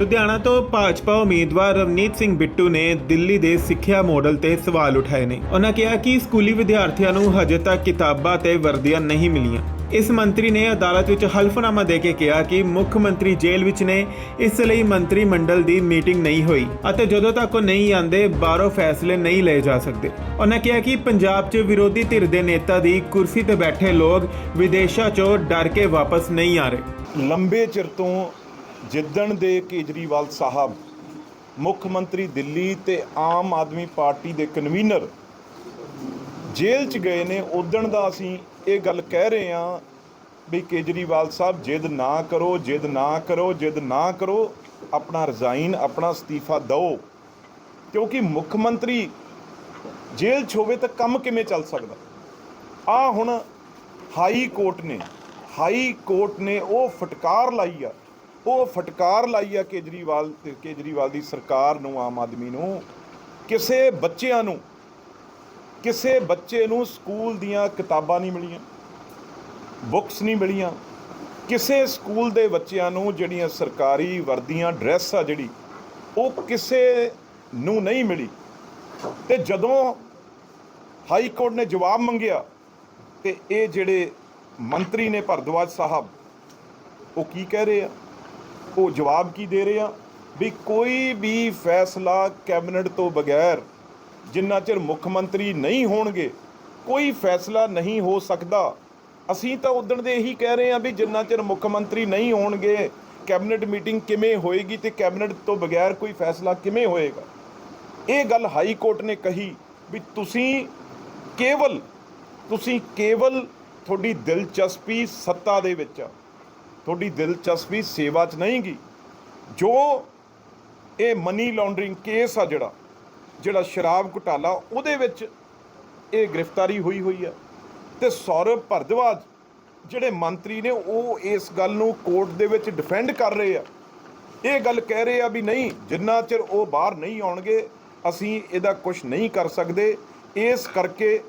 ਲੁਧਿਆਣਾ ਤੋਂ ਭਾਜਪਾ ਉਮੀਦਵਾਰ ਰਵਨੀਤ ਸਿੰਘ ਬਿੱਟੂ ਨੇ ਦਿੱਲੀ ਦੇ ਸਿੱਖਿਆ ਮਾਡਲ ਤੇ ਸਵਾਲ ਉਠਾਏ ਨੇ। ਉਹਨਾਂ ਕਿਹਾ ਕਿ ਸਕੂਲੀ ਵਿਦਿਆਰਥੀਆਂ ਨੂੰ ਹਜੇ ਤੱਕ ਕਿਤਾਬਾਂ ਤੇ ਵਰਦੀਆਂ ਨਹੀਂ ਮਿਲੀਆਂ। ਇਸ ਮੰਤਰੀ ਨੇ ਅਦਾਲਤ ਵਿੱਚ ਹਲਫਨਾਮਾ ਦੇ ਕੇ ਕਿਹਾ ਕਿ ਮੁੱਖ ਮੰਤਰੀ ਜੇਲ੍ਹ ਵਿੱਚ ਨੇ, ਇਸ ਲਈ ਮੰਤਰੀ ਮੰਡਲ ਦੀ ਮੀਟਿੰਗ ਨਹੀਂ ਹੋਈ ਅਤੇ ਜਦੋਂ ਤੱਕ ਉਹ ਨਹੀਂ ਆਂਦੇ ਬਾਹਰੋਂ ਫੈਸਲੇ ਨਹੀਂ ਲਏ ਜਾ ਸਕਦੇ। ਉਹਨਾਂ ਕਿਹਾ ਕਿ ਪੰਜਾਬ 'ਚ ਵਿਰੋਧੀ ਧਿਰ ਦੇ ਨੇਤਾ ਦੀ ਕੁਰਸੀ ਤੇ ਬੈਠੇ ਲੋਕ ਵਿਦੇਸ਼ਾਂ 'ਚੋਂ ਡਰ ਕੇ ਵਾਪਸ ਨਹੀਂ ਆ ਰਹੇ। ਲੰਬੇ ਚਿਰ ਤੋਂ ਜਿੱਦਣ ਦੇ ਕੇਜਰੀਵਾਲ ਸਾਹਿਬ ਮੁੱਖ ਮੰਤਰੀ ਦਿੱਲੀ ਤੇ ਆਮ ਆਦਮੀ ਪਾਰਟੀ ਦੇ ਕਨਵੀਨਰ ਜੇਲ੍ਹ 'ਚ ਗਏ ਨੇ, ਉਦਣ ਦਾ ਅਸੀਂ ਇਹ ਗੱਲ ਕਹਿ ਰਹੇ ਹਾਂ ਵੀ ਕੇਜਰੀਵਾਲ ਸਾਹਿਬ ਜਿੱਦ ਨਾ ਕਰੋ, ਜਿੱਦ ਨਾ ਕਰੋ, ਜਿੱਦ ਨਾ ਕਰੋ, ਆਪਣਾ ਰਿਜ਼ਾਈਨ, ਆਪਣਾ ਅਸਤੀਫਾ ਦਿਓ। ਕਿਉਂਕਿ ਮੁੱਖ ਮੰਤਰੀ ਜੇਲ੍ਹ 'ਚ ਹੋਵੇ ਤਾਂ ਕੰਮ ਕਿਵੇਂ ਚੱਲ ਸਕਦਾ? ਆ ਹੁਣ ਹਾਈ ਕੋਰਟ ਨੇ, ਹਾਈ ਕੋਰਟ ਨੇ ਉਹ ਫਟਕਾਰ ਲਾਈ ਆ। ਉਹ ਫਟਕਾਰ ਲਾਈ ਆ ਕੇਜਰੀਵਾਲ ਤੇ ਕੇਜਰੀਵਾਲ ਦੀ ਸਰਕਾਰ ਨੂੰ, ਆਮ ਆਦਮੀ ਨੂੰ, ਕਿਸੇ ਬੱਚਿਆਂ ਨੂੰ, ਕਿਸੇ ਬੱਚੇ ਨੂੰ ਸਕੂਲ ਦੀਆਂ ਕਿਤਾਬਾਂ ਨਹੀਂ ਮਿਲੀਆਂ, ਬੁੱਕਸ ਨਹੀਂ ਮਿਲੀਆਂ, ਕਿਸੇ ਸਕੂਲ ਦੇ ਬੱਚਿਆਂ ਨੂੰ ਜਿਹੜੀਆਂ ਸਰਕਾਰੀ ਵਰਦੀਆਂ ਡਰੈਸ ਆ ਜਿਹੜੀ, ਉਹ ਕਿਸੇ ਨੂੰ ਨਹੀਂ ਮਿਲੀ। ਤੇ ਜਦੋਂ ਹਾਈ ਕੋਰਟ ਨੇ ਜਵਾਬ ਮੰਗਿਆ ਤੇ ਇਹ ਜਿਹੜੇ ਮੰਤਰੀ ਨੇ ਭਰਦਵਾਜ ਸਾਹਿਬ, ਉਹ ਕੀ ਕਹਿ ਰਹੇ ਆ? ਉਹ ਜਵਾਬ ਕੀ ਦੇ ਰਹੇ ਆ? ਵੀ ਕੋਈ ਵੀ ਫੈਸਲਾ ਕੈਬਨਿਟ ਤੋਂ ਬਗੈਰ ਜਿੰਨਾ ਚਿਰ ਮੁੱਖ ਮੰਤਰੀ ਨਹੀਂ ਹੋਣਗੇ, ਕੋਈ ਫੈਸਲਾ ਨਹੀਂ ਹੋ ਸਕਦਾ। ਅਸੀਂ ਤਾਂ ਉਦਣ ਦੇ ਇਹੀ ਕਹਿ ਰਹੇ ਆ ਵੀ ਜਿੰਨਾ ਚਿਰ ਮੁੱਖ ਮੰਤਰੀ ਨਹੀਂ ਹੋਣਗੇ, ਕੈਬਨਿਟ ਮੀਟਿੰਗ ਕਿਵੇਂ ਹੋਏਗੀ ਤੇ ਕੈਬਨਿਟ ਤੋਂ ਬਗੈਰ ਕੋਈ ਫੈਸਲਾ ਕਿਵੇਂ ਹੋਏਗਾ? ਇਹ ਗੱਲ ਹਾਈ ਕੋਰਟ ਨੇ ਕਹੀ ਵੀ ਤੁਸੀਂ ਕੇਵਲ ਤੁਸੀਂ ਕੇਵਲ ਤੁਹਾਡੀ ਦਿਲਚਸਪੀ ਸੱਤਾ ਦੇ ਵਿੱਚ ਆ। ਤੁਹਾਡੀ ਦਿਲਚਸਪੀ ਸੇਵਾ 'ਚ ਨਹੀਂ ਗੀ। ਜੋ ਇਹ ਮਨੀ ਲਾਂਡਰਿੰਗ ਕੇਸ ਆ ਜਿਹੜਾ ਜਿਹੜਾ ਸ਼ਰਾਬ ਘੁਟਾਲਾ, ਉਹਦੇ ਵਿੱਚ ਇਹ ਗ੍ਰਿਫਤਾਰੀ ਹੋਈ ਹੋਈ ਆ। ਤੇ ਸੌਰਵ ਭਰਦਵਾਜ, ਜਿਹੜੇ ਮੰਤਰੀ ਨੇ, ਉਹ ਇਸ ਗੱਲ ਨੂੰ ਕੋਰਟ ਦੇ ਵਿੱਚ ਡਿਫੈਂਡ ਕਰ ਰਹੇ ਆ। ਇਹ ਗੱਲ ਕਹਿ ਰਹੇ ਆ ਵੀ ਨਹੀਂ, ਜਿੰਨਾ ਚਿਰ ਉਹ ਬਾਹਰ ਨਹੀਂ ਆਉਣਗੇ, ਅਸੀਂ ਇਹਦਾ ਕੁਝ ਨਹੀਂ ਕਰ ਸਕਦੇ। ਇਸ ਕਰਕੇ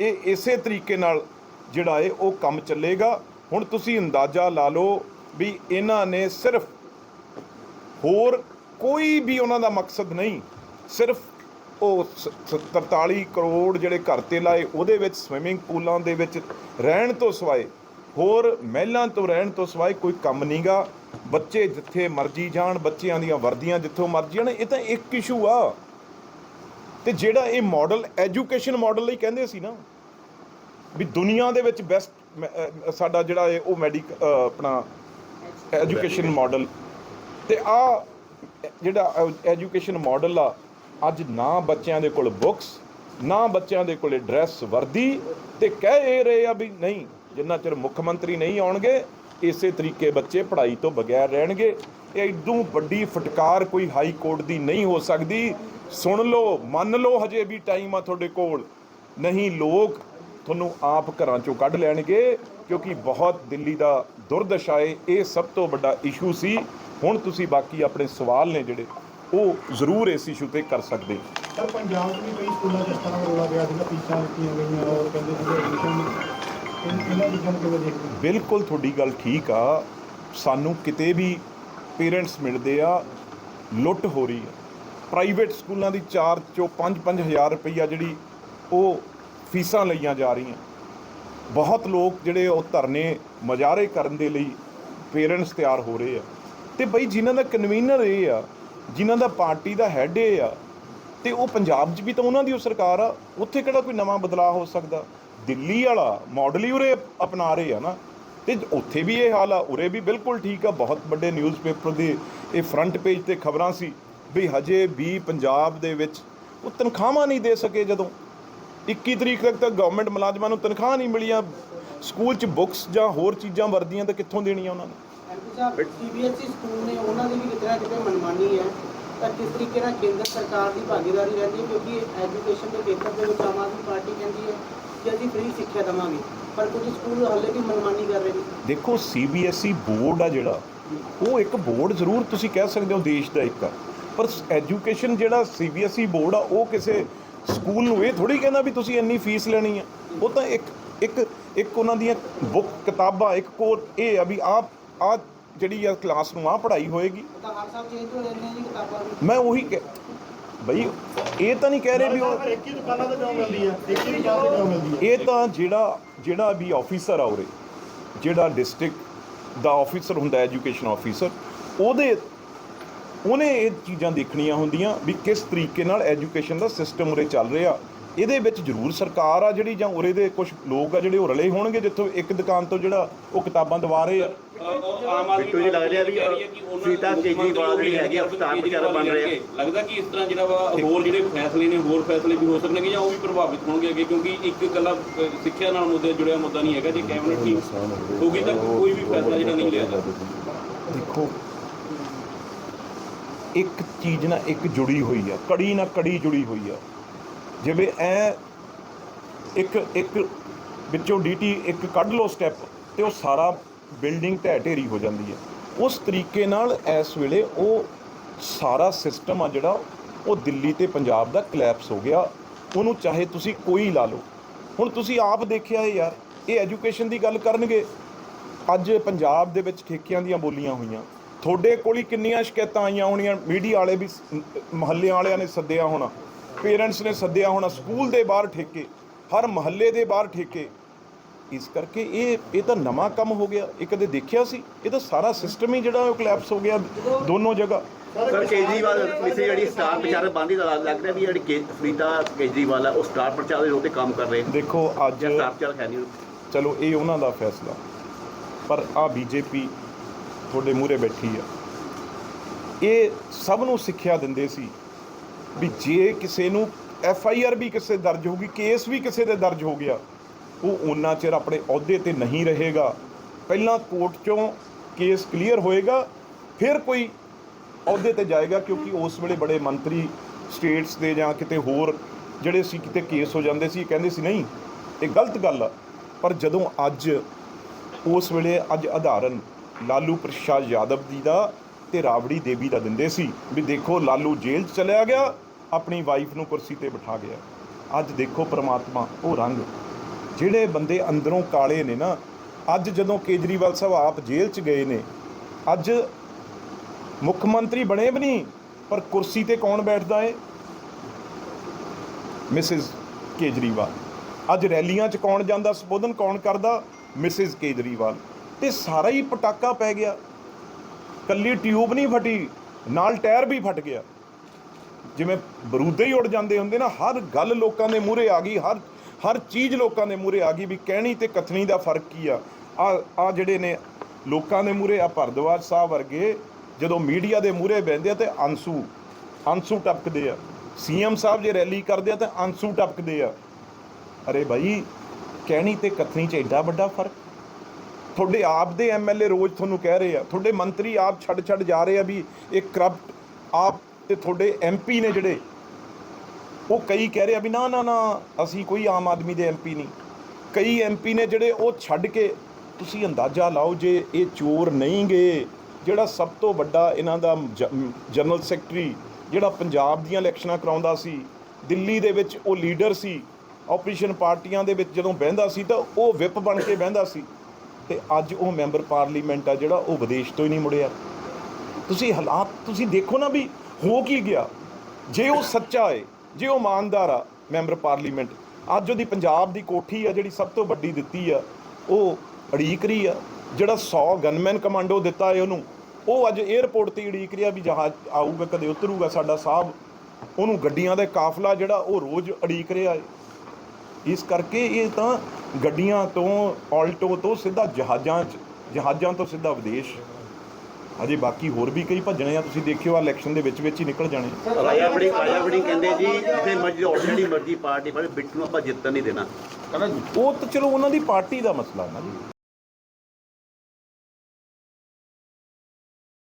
ਇਹ ਇਸੇ ਤਰੀਕੇ ਨਾਲ ਜਿਹੜਾ ਹੈ ਉਹ ਕੰਮ ਚੱਲੇਗਾ। ਹੁਣ ਤੁਸੀਂ ਅੰਦਾਜ਼ਾ ਲਾ ਲਓ ਵੀ ਇਹਨਾਂ ਨੇ ਸਿਰਫ ਹੋਰ ਕੋਈ ਵੀ ਉਹਨਾਂ ਦਾ ਮਕਸਦ ਨਹੀਂ, ਸਿਰਫ ਉਹ ਸ- ਸ- 43 ਕਰੋੜ ਜਿਹੜੇ ਘਰ ਤੇ ਲਾਏ, ਉਹਦੇ ਵਿੱਚ ਸਵਿਮਿੰਗ ਪੂਲਾਂ ਦੇ ਵਿੱਚ ਰਹਿਣ ਤੋਂ ਸਿਵਾਏ ਹੋਰ ਮਹਿਲਾਂ ਤੋਂ ਰਹਿਣ ਤੋਂ ਸਿਵਾਏ ਕੋਈ ਕੰਮ ਨਹੀਂਗਾ। ਬੱਚੇ ਜਿੱਥੇ ਮਰਜ਼ੀ ਜਾਣ, ਬੱਚਿਆਂ ਦੀਆਂ ਵਰਦੀਆਂ ਜਿੱਥੋਂ ਮਰਜ਼ੀ ਜਾਣ ਇਹ ਤਾਂ ਇੱਕ ਇਸ਼ੂ ਆ। ਤੇ ਜਿਹੜਾ ਇਹ ਮਾਡਲ ਐਜੂਕੇਸ਼ਨ ਮਾਡਲ ਲਈ ਕਹਿੰਦੇ ਸੀ ਨਾ, ਵੀ ਦੁਨੀਆ ਦੇ ਵਿੱਚ ਬੈਸਟ ਮੈਂ ਸਾਡਾ ਜਿਹੜਾ ਇਹ, ਉਹ ਮੈਡੀਕ ਆਪਣਾ ਐਜੂਕੇਸ਼ਨ ਮਾਡਲ ਤੇ ਆ, ਜਿਹੜਾ ਐਜੂਕੇਸ਼ਨ ਮਾਡਲ ਆ, ਅੱਜ ਨਾ ਬੱਚਿਆਂ ਦੇ ਕੋਲ ਬੁੱਕਸ ਨਾ ਬੱਚਿਆਂ ਦੇ ਕੋਲੇ ਡਰੈਸ ਵਰਦੀ ਤੇ ਕਹਿ ਇਹ ਰਹੇ ਆ ਵੀ ਨਹੀਂ, ਜਿੰਨਾ ਚਿਰ ਮੁੱਖ ਮੰਤਰੀ ਨਹੀਂ ਆਉਣਗੇ, ਇਸੇ ਤਰੀਕੇ ਬੱਚੇ ਪੜ੍ਹਾਈ ਤੋਂ ਬਗੈਰ ਰਹਿਣਗੇ। ਇਹ ਇਦੋਂ ਵੱਡੀ ਫਟਕਾਰ ਕੋਈ ਹਾਈ ਕੋਰਟ ਦੀ ਨਹੀਂ ਹੋ ਸਕਦੀ। ਸੁਣ ਲਓ, ਮੰਨ ਲਓ ਹਜੇ ਵੀ ਟਾਈਮ ਆ ਤੁਹਾਡੇ ਕੋਲ। ਨਹੀਂ, ਲੋਕ ਤੁਹਾਨੂੰ ਆਪ ਘਰਾਂ ਚੋਂ ਕੱਢ ਲੈਣਗੇ ਕਿਉਂਕਿ ਬਹੁਤ ਦਿੱਲੀ ਦਾ ਦੁਰਦਸ਼ਾ ਹੈ ਇਹ ਸਭ ਤੋਂ ਵੱਡਾ ਇਸ਼ੂ ਸੀ ਹੁਣ ਤੁਸੀਂ ਬਾਕੀ ਆਪਣੇ ਸਵਾਲ ਨੇ ਜਿਹੜੇ ਉਹ ਜ਼ਰੂਰ ਇਸ ਇਸ਼ੂ ਤੇ ਕਰ ਸਕਦੇ। ਸਰ ਪੰਜਾਬ ਵੀ ਕਈ ਸਕੂਲਾਂ ਇਸ ਤਰ੍ਹਾਂ ਰੋਲਾ ਗਿਆ ਸੀਗਾ ਫੀਸਾਂ ਲਿੱਤੀਆਂ ਗਈਆਂ ਔਰ ਕਹਿੰਦੇ ਸੀ ਐਡਮਿਸ਼ਨ ਇਹਨਾਂ ਚੀਜ਼ਾਂ ਨੂੰ ਕਿਵੇਂ ਦੇਖਦੇ? ਬਿਲਕੁਲ ਤੁਹਾਡੀ ਗੱਲ ਠੀਕ ਆ ਸਾਨੂੰ ਕਿਤੇ ਵੀ ਪੇਰੈਂਟਸ ਮਿਲਦੇ ਆ ਲੁੱਟ ਹੋ ਰਹੀ ਆ ਪ੍ਰਾਈਵੇਟ ਸਕੂਲਾਂ ਦੀ 4 ਚੋਂ 5-5000 ਰੁਪਈਆ ਜਿਹੜੀ ਉਹ ਫੀਸਾਂ ਲਈਆਂ ਜਾ ਰਹੀਆਂ। ਬਹੁਤ ਲੋਕ ਜਿਹੜੇ ਉਹ ਧਰਨੇ ਮਜਾਰੇ ਕਰਨ ਦੇ ਲਈ ਪੇਰੈਂਟਸ ਤਿਆਰ ਹੋ ਰਹੇ ਆ। ਤੇ ਬਈ ਜਿਨ੍ਹਾਂ ਦਾ ਕਨਵੀਨਰ ਇਹ ਆ, ਜਿਨ੍ਹਾਂ ਦਾ ਪਾਰਟੀ ਦਾ ਹੈੱਡ ਇਹ ਆ, ਤੇ ਉਹ ਪੰਜਾਬ 'ਚ ਵੀ ਤਾਂ ਉਹਨਾਂ ਦੀ ਉਹ ਸਰਕਾਰ ਆ, ਉੱਥੇ ਕਿਹੜਾ ਕੋਈ ਨਵਾਂ ਬਦਲਾਅ ਹੋ ਸਕਦਾ? ਦਿੱਲੀ ਵਾਲਾ ਮਾਡਲ ਹੀ ਉਰੇ ਅਪਣਾ ਰਹੇ ਆ ਨਾ। ਤੇ ਉੱਥੇ ਵੀ ਇਹ ਹਾਲ ਆ, ਉਰੇ ਵੀ ਬਿਲਕੁਲ ਠੀਕ ਆ। ਬਹੁਤ ਵੱਡੇ ਨਿਊਜ਼ਪੇਪਰ ਦੇ ਇਹ ਫਰੰਟ ਪੇਜ ਤੇ ਖਬਰਾਂ ਸੀ ਵੀ ਹਜੇ ਵੀ ਪੰਜਾਬ ਦੇ ਵਿੱਚ ਉਹ ਤਨਖਾਹਾਂ ਨਹੀਂ ਦੇ ਸਕੇ ਜਦੋਂ। 21 ਤਰੀਕ ਤੱਕ ਤਾਂ ਗਵਰਨਮੈਂਟ ਮੁਲਾਜ਼ਮਾਂ ਨੂੰ ਤਨਖਾਹ ਨਹੀਂ ਮਿਲੀਆਂ। ਸਕੂਲ 'ਚ ਬੁੱਕਸ ਜਾਂ ਹੋਰ ਚੀਜ਼ਾਂ ਵਰਦੀਆਂ ਤਾਂ ਕਿੱਥੋਂ ਦੇਣੀਆਂ ਉਹਨਾਂ ਨੇ? ਐਮਪੀ ਸਾਹਿਬ ਸੀਬੀਐਸਈ ਸਕੂਲ ਨੇ ਉਹਨਾਂ ਦੀ ਵੀ ਕਿਤੇ ਨਾ ਕਿਤੇ ਮਨਮਾਨੀ ਹੈ। ਤਾਂ ਕਿਸ ਤਰੀਕੇ ਨਾਲ ਕੇਂਦਰ ਸਰਕਾਰ ਦੀ ਭਾਗੀਦਾਰੀ ਰਹਿੰਦੀ ਹੈ? ਕਿਉਂਕਿ ਐਜੂਕੇਸ਼ਨ ਦੇ ਖੇਤਰ ਦੇ ਵਿੱਚ ਆਮ ਆਦਮੀ ਪਾਰਟੀ ਕਹਿੰਦੀ ਹੈ ਕਿ ਅਸੀਂ ਫ੍ਰੀ ਸਿੱਖਿਆ ਦੇਵਾਂਗੇ। ਪਰ ਕੁਝ ਸਕੂਲ ਹਾਲੇ ਵੀ ਮਨਮਾਨੀ ਕਰ ਰਹੇ ਨੇ। ਦੇਖੋ ਸੀਬੀਐਸਈ ਬੋਰਡ ਆ ਜਿਹੜਾ ਉਹ ਇੱਕ ਬੋਰਡ ਜ਼ਰੂਰ ਤੁਸੀਂ ਕਹਿ ਸਕਦੇ ਹੋ ਦੇਸ਼ ਦਾ ਇੱਕ। ਆ ਪਰ ਐਜੂਕੇਸ਼ਨ ਜਿਹੜਾ ਸੀਬੀਐਸਈ ਬੋਰਡ ਆ ਉਹ ਕਿਸੇ ਸਕੂਲ ਨੂੰ ਇਹ ਥੋੜੀ ਕਹਿੰਦਾ ਵੀ ਤੁਸੀਂ ਇੰਨੀ ਫੀਸ ਲੈਣੀ ਆ। ਉਹ ਤਾਂ ਇੱਕ ਇੱਕ ਇੱਕ ਉਹਨਾਂ ਦੀਆਂ ਬੁੱਕ ਕਿਤਾਬਾਂ ਇੱਕ ਕੋਰ ਇਹ ਆ ਵੀ ਆਪ ਆ ਜਿਹੜੀ ਆ ਕਲਾਸ ਨੂੰ ਆ ਪੜ੍ਹਾਈ ਹੋਏਗੀ। ਉਹ ਤਾਂ ਹਰ ਸਾਲ ਚੇਂਜ ਹੋ ਜਾਂਦੀਆਂ ਜੀ ਕਿਤਾਬਾਂ ਵੀ ਮੈਂ ਉਹੀ ਕਹਿ ਬਈ ਇਹ ਤਾਂ ਨਹੀਂ ਕਹਿ ਰਹੇ ਵੀ ਉਹ ਇੱਕ ਹੀ ਦੁਕਾਨਾਂ ਤੇ ਕਿਉਂ ਮਿਲਦੀ ਹੈ ਇੱਕ ਹੀ ਦੁਕਾਨ ਤੇ ਕਿਉਂ ਮਿਲਦੀ ਹੈ ਇਹ ਤਾਂ ਜਿਹੜਾ ਜਿਹੜਾ ਵੀ ਆਫੀਸਰ ਆ ਉਰੇ ਜਿਹੜਾ ਡਿਸਟ੍ਰਿਕਟ ਦਾ ਆਫੀਸਰ ਹੁੰਦਾ ਐਜੂਕੇਸ਼ਨ ਆਫੀਸਰ ਉਹਦੇ ਉਹਨੇ ਇਹ ਚੀਜ਼ਾਂ ਦੇਖਣੀਆਂ ਹੁੰਦੀਆਂ ਵੀ ਕਿਸ ਤਰੀਕੇ ਨਾਲ ਐਜੂਕੇਸ਼ਨ ਦਾ ਸਿਸਟਮ ਉਰੇ ਚੱਲ ਰਿਹਾ। ਇਹਦੇ ਵਿੱਚ ਜ਼ਰੂਰ ਸਰਕਾਰ ਆ ਜਿਹੜੀ ਜਾਂ ਉਰੇ ਦੇ ਕੁਝ ਲੋਕ ਆ ਜਿਹੜੇ ਉਹ ਰਲੇ ਹੋਣਗੇ ਜਿੱਥੋਂ ਇੱਕ ਦੁਕਾਨ ਤੋਂ ਜਿਹੜਾ ਉਹ ਕਿਤਾਬਾਂ ਦਵਾ ਰਹੇ ਆ। ਆਮ ਆਦਮੀ ਬਿੱਟੂ ਜੀ ਲੱਗ ਰਿਹਾ ਵੀ, ਸੀਤਾ ਮੰਤਰੀ ਜਿਹੜੀ ਹੈਗੀ ਆ, ਅਵਤਾਰ ਪ੍ਰਚਾਰਕ ਬਣ ਰਹੇ। ਲੱਗਦਾ ਕਿ ਇਸ ਤਰ੍ਹਾਂ ਜਿਹੜਾ ਵਾ ਹੋਰ ਜਿਹੜੇ ਫੈਸਲੇ ਨੇ ਹੋਰ ਫੈਸਲੇ ਵੀ ਹੋ ਸਕਣਗੇ ਜਾਂ ਉਹ ਵੀ ਪ੍ਰਭਾਵਿਤ ਹੋਣਗੇ ਅੱਗੇ ਕਿਉਂਕਿ ਇੱਕ ਇਕੱਲਾ ਸਿੱਖਿਆ ਨਾਲ ਮੁੱਦੇ ਜੁੜਿਆ ਮੁੱਦਾ ਨਹੀਂ ਹੈਗਾ। ਜੇ ਕੈਬਨਿਟ ਠੀਕ ਹੋਗੀ ਤਾਂ ਕੋਈ ਵੀ ਫੈਸਲਾ ਜਿਹੜਾ ਨਹੀਂ ਲਿਆ ਜਾ ਦੇਖੋ ਇੱਕ ਚੀਜ਼ ਨਾਲ ਇੱਕ ਜੁੜੀ ਹੋਈ ਆ, ਕੜੀ ਨਾਲ ਕੜੀ ਜੁੜੀ ਹੋਈ ਆ। ਜਿਵੇਂ ਐ ਇੱਕ ਇੱਕ ਵਿੱਚੋਂ ਡੀਟੀ ਇੱਕ ਕੱਢ ਲਓ ਸਟੈਪ ਤੇ ਉਹ ਸਾਰਾ ਬਿਲਡਿੰਗ ਢਹਿ ਢੇਰੀ ਹੋ ਜਾਂਦੀ ਹੈ ਉਸ ਤਰੀਕੇ ਨਾਲ ਇਸ ਵੇਲੇ ਉਹ ਸਾਰਾ ਸਿਸਟਮ ਆ ਜਿਹੜਾ, ਉਹ ਦਿੱਲੀ ਤੇ ਪੰਜਾਬ ਦਾ ਕਲੈਪਸ ਹੋ ਗਿਆ। ਉਹਨੂੰ ਚਾਹੇ ਤੁਸੀਂ ਕੋਈ ਲਾ ਲਓ। ਹੁਣ ਤੁਸੀਂ ਆਪ ਦੇਖਿਆ ਹੈ ਯਾਰ, ਇਹ ਐਜੂਕੇਸ਼ਨ ਦੀ ਗੱਲ ਕਰਨਗੇ। ਅੱਜ ਪੰਜਾਬ ਦੇ ਵਿੱਚ ਠੇਕਿਆਂ ਦੀਆਂ ਬੋਲੀਆਂ ਹੋਈਆਂ। ਤੁਹਾਡੇ ਕੋਲ ਹੀ ਕਿੰਨੀਆਂ ਸ਼ਿਕਾਇਤਾਂ ਆਈਆਂ ਹੋਣੀਆਂ? ਮੀਡੀਆ ਵਾਲੇ ਵੀ ਮਹੱਲੇ ਵਾਲਿਆਂ ਨੇ ਸੱਦਿਆ ਹੋਣਾ। ਪੇਰੈਂਟਸ ਨੇ ਸੱਦਿਆ ਹੋਣਾ ਸਕੂਲ ਦੇ ਬਾਹਰ ਠੇਕੇ ਹਰ ਮਹੱਲੇ ਦੇ ਬਾਹਰ ਠੇਕੇ। ਇਸ ਕਰਕੇ ਇਹ ਇਹ ਤਾਂ ਨਵਾਂ ਕੰਮ ਹੋ ਗਿਆ। ਇਹ ਕਦੇ ਦੇਖਿਆ ਸੀ? ਇਹ ਤਾਂ ਸਾਰਾ ਸਿਸਟਮ ਹੀ ਜਿਹੜਾ ਉਹ ਕਲੈਪਸ ਹੋ ਗਿਆ ਦੋਨੋਂ ਜਗ੍ਹਾ। ਸਰ ਕੇਜਰੀਵਾਲ ਵੈਸੇ ਜਿਹੜੀ ਸਟਾਰ ਪ੍ਰਚਾਰਕ ਬੰਦੀ ਦਾ ਲੱਗ ਰਿਹਾ ਵੀ ਜਿਹੜੀ ਕੇ- ਸੁਨੀਤਾ ਕੇਜਰੀਵਾਲ ਆ ਉਹ ਸਟਾਰ ਪ੍ਰਚਾਰਕ ਦੇ ਤੇ ਕੰਮ ਕਰ ਰਹੇ। ਦੇਖੋ ਅੱਜ ਜਾਂ ਸਟਾਰ ਪ੍ਰਚਾਰਕ ਹੈ ਨਹੀਂ। ਚਲੋ ਇਹ ਉਹਨਾਂ ਦਾ ਫੈਸਲਾ। ਪਰ ਆ ਬੀਜੇਪੀ ਤੁਹਾਡੇ ਮੂਹਰੇ ਬੈਠੀ ਆ। ਇਹ ਸਭ ਨੂੰ ਸਿੱਖਿਆ ਦਿੰਦੇ ਸੀ ਵੀ ਜੇ ਕਿਸੇ ਨੂੰ ਐਫ ਆਈ ਆਰ ਵੀ ਕਿਸੇ ਦਰਜ ਹੋਊਗੀ ਕੇਸ ਵੀ ਕਿਸੇ ਦੇ ਦਰਜ ਹੋ ਗਿਆ, ਉਹ ਉਹਨਾਂ ਚਿਰ ਆਪਣੇ ਅਹੁਦੇ ਤੇ ਨਹੀਂ ਰਹੇਗਾ। ਪਹਿਲਾਂ ਕੋਰਟ ਚੋਂ ਕੇਸ ਕਲੀਅਰ ਹੋਏਗਾ, ਫਿਰ ਕੋਈ ਅਹੁਦੇ ਤੇ ਜਾਏਗਾ, ਕਿਉਂਕਿ ਉਸ ਵੇਲੇ ਬੜੇ ਮੰਤਰੀ ਸਟੇਟਸ ਦੇ ਜਾਂ ਕਿਤੇ ਹੋਰ ਜਿਹੜੇ ਸੀ, ਕਿਤੇ ਕੇਸ ਹੋ ਜਾਂਦੇ ਸੀ ਕਹਿੰਦੇ ਸੀ, ਨਹੀਂ, ਇਹ ਗਲਤ ਗੱਲ ਆ। ਪਰ ਜਦੋਂ ਅੱਜ, ਉਸ ਵੇਲੇ ਅੱਜ ਉਦਾਹਰਨ ਲਾਲੂ ਪ੍ਰਸਾਦ ਯਾਦਵ ਜੀ ਦਾ ਤੇ ਰਾਬੜੀ ਦੇਵੀ ਦਾ ਦਿੰਦੇ ਸੀ। ਵੀ ਦੇਖੋ, ਲਾਲੂ ਜੇਲ੍ਹ 'ਚ ਚਲਿਆ ਗਿਆ, ਆਪਣੀ ਵਾਈਫ ਨੂੰ ਕੁਰਸੀ ਤੇ ਬਿਠਾ ਗਿਆ। ਅੱਜ ਦੇਖੋ ਪ੍ਰਮਾਤਮਾ, ਉਹ ਰੰਗ। ਜਿਹੜੇ ਬੰਦੇ ਅੰਦਰੋਂ ਕਾਲੇ ਨੇ ਨਾ, ਅੱਜ ਜਦੋਂ ਕੇਜਰੀਵਾਲ ਸਾਹਿਬ ਆਪ ਜੇਲ੍ਹ 'ਚ ਗਏ ਨੇ, ਅੱਜ ਮੁੱਖ ਮੰਤਰੀ ਬਣੇ ਵੀ ਨਹੀਂ, ਪਰ ਕੁਰਸੀ ਤੇ ਕੌਣ ਬੈਠਦਾ ਏ? ਮਿਸਿਸ ਕੇਜਰੀਵਾਲ। ਅੱਜ ਰੈਲੀਆਂ 'ਚ ਕੌਣ ਜਾਂਦਾ, ਸੰਬੋਧਨ ਕੌਣ ਕਰਦਾ? ਮਿਸਿਸ ਕੇਜਰੀਵਾਲ। ਤੇ ਸਾਰਾ ਹੀ ਪਟਾਕਾ ਪੈ ਗਿਆ। ਕੱਲੀ ਟਿਊਬ ਨਹੀਂ ਫਟੀ, ਨਾਲ ਟਾਇਰ ਵੀ ਫਟ ਗਿਆ। ਜਿਵੇਂ ਬਰੂਦੇ ਹੀ ਉੱਡ ਜਾਂਦੇ ਹੁੰਦੇ ਨਾ, ਹਰ ਗੱਲ ਲੋਕਾਂ ਦੇ ਮੂਹਰੇ ਆ ਗਈ, ਹਰ ਹਰ ਚੀਜ਼ ਲੋਕਾਂ ਦੇ ਮੂਹਰੇ ਆ ਗਈ ਵੀ ਕਹਿਣੀ ਤੇ ਕਥਨੀ ਦਾ ਫ਼ਰਕ ਕੀ ਆ। ਆ ਆ ਜਿਹੜੇ ਨੇ ਲੋਕਾਂ ਦੇ ਮੂਹਰੇ, ਆ ਭਰਦਵਾਜ ਸਾਹਿਬ ਵਰਗੇ ਜਦੋਂ ਮੀਡੀਆ ਦੇ ਮੂਹਰੇ ਬਹਿੰਦੇ ਆ ਤੇ ਅੰਸੂ ਅੰਸੂ ਟਪਕਦੇ ਆ। ਸੀਐਮ ਸਾਹਿਬ ਜੇ ਰੈਲੀ ਕਰਦੇ ਆ ਤਾਂ ਅੰਸੂ ਟਪਕਦੇ ਆ। ਅਰੇ ਭਾਈ ਕਹਿਣੀ ਤੇ ਕਥਨੀ 'ਚ ਐਡਾ ਵੱਡਾ ਫ਼ਰਕ ਤੁਹਾਡੇ ਆਪ ਦੇ ਐਮਐਲਏ ਰੋਜ਼ ਤੁਹਾਨੂੰ ਕਹਿ ਰਹੇ ਆ, ਤੁਹਾਡੇ ਮੰਤਰੀ ਆਪ ਛੱਡ ਛੱਡ ਜਾ ਰਹੇ ਆ ਵੀ ਇਹ ਕਰਪਟ ਆਪ ਤੇ ਤੁਹਾਡੇ ਐਮਪੀ ਨੇ ਜਿਹੜੇ, ਉਹ ਕਈ ਕਹਿ ਰਹੇ ਆ ਵੀ ਨਾ ਨਾ ਨਾ, ਅਸੀਂ ਕੋਈ ਆਮ ਆਦਮੀ ਦੇ ਐਮਪੀ ਨਹੀਂ। ਕਈ ਐਮਪੀ ਨੇ ਜਿਹੜੇ ਉਹ ਛੱਡ ਕੇ ਤੁਸੀਂ ਅੰਦਾਜ਼ਾ ਲਾਓ ਜੇ ਇਹ ਚੋਰ ਨਹੀਂ ਗਏ ਜਿਹੜਾ ਸਭ ਤੋਂ ਵੱਡਾ ਇਹਨਾਂ ਦਾ ਜ- ਜਨਰਲ ਸੈਕਟਰੀ, ਜਿਹੜਾ ਪੰਜਾਬ ਦੀਆਂ ਇਲੈਕਸ਼ਨਾਂ ਕਰਾਉਂਦਾ ਸੀ, ਦਿੱਲੀ ਦੇ ਵਿੱਚ ਉਹ ਲੀਡਰ ਸੀ, ਆਪੋਜੀਸ਼ਨ ਪਾਰਟੀਆਂ ਦੇ ਵਿੱਚ ਜਦੋਂ ਬਹਿੰਦਾ ਸੀ ਤਾਂ ਉਹ ਵਿਪ ਬਣ ਕੇ ਬਹਿੰਦਾ ਸੀ। ਤੇ ਅੱਜ ਉਹ ਮੈਂਬਰ ਪਾਰਲੀਮੈਂਟ ਆ ਜਿਹੜਾ ਉਹ ਵਿਦੇਸ਼ ਤੋਂ ਹੀ ਨਹੀਂ ਮੁੜਿਆ। ਤੁਸੀਂ ਹਾਲਾਤ ਤੁਸੀਂ ਦੇਖੋ ਨਾ ਵੀ ਹੋ ਕੀ ਗਿਆ। ਜੇ ਉਹ ਸੱਚਾ ਹੈ ਜੇ ਉਹ ਇਮਾਨਦਾਰ ਆ ਮੈਂਬਰ ਪਾਰਲੀਮੈਂਟ, ਅੱਜ ਉਹਦੀ ਪੰਜਾਬ ਦੀ ਕੋਠੀ ਆ ਜਿਹੜੀ ਸਭ ਤੋਂ ਵੱਡੀ ਦਿੱਤੀ ਆ, ਉਹ ਅੜੀਕ ਰਹੀ ਆ, ਜਿਹੜਾ 100 ਗਨਮੈਨ ਕਮਾਂਡੋ ਦਿੱਤਾ ਹੈ ਉਹਨੂੰ, ਉਹ ਅੱਜ 에ਅਰਪੋਰਟ ਤੇ ਅੜੀਕ ਰਿਹਾ ਵੀ ਜਹਾਜ਼ ਆਊਗਾ, ਕਦੇ ਉਤਰੂਗਾ ਸਾਡਾ ਸਾਹਿਬ, ਉਹਨੂੰ ਗੱਡੀਆਂ ਦਾ ਕਾਫਲਾ ਜਿਹੜਾ ਉਹ ਰੋਜ਼ ਅੜੀਕ ਰਿਹਾ ਏ। ਇਸ ਕਰਕੇ ਇਹ ਤਾਂ ਗੱਡੀਆਂ ਤੋਂ ਆਲਟੋ ਤੋਂ ਸਿੱਧਾ ਜਹਾਜ਼ਾਂ 'ਚ ਜਹਾਜ਼ਾਂ ਤੋਂ ਸਿੱਧਾ ਵਿਦੇਸ਼। ਅਜੇ ਬਾਕੀ ਹੋਰ ਵੀ ਕਈ ਭੱਜਣੇ ਆ ਤੁਸੀਂ ਦੇਖਿਓ ਆ ਇਲੈਕਸ਼ਨ ਦੇ ਵਿੱਚ ਵਿੱਚ ਹੀ ਨਿਕਲ ਜਾਣੇ। ਰਾਜਾ ਬੜੀ ਰਾਜਾ ਬੜੀ ਕਹਿੰਦੇ ਜੀ ਜਿੱਥੇ ਮਰਜ਼ੀ ਆਲਰੇਡੀ ਮਰਜ਼ੀ ਪਾਰਟੀ ਪਰ ਬਿੱਟੂ ਨੂੰ ਆਪਾਂ ਜਿੱਤਣ ਨਹੀਂ ਦੇਣਾ। ਉਹ ਤਾਂ ਚਲੋ ਉਹਨਾਂ ਦੀ ਪਾਰਟੀ ਦਾ ਮਸਲਾ ਨਾ ਜੀ।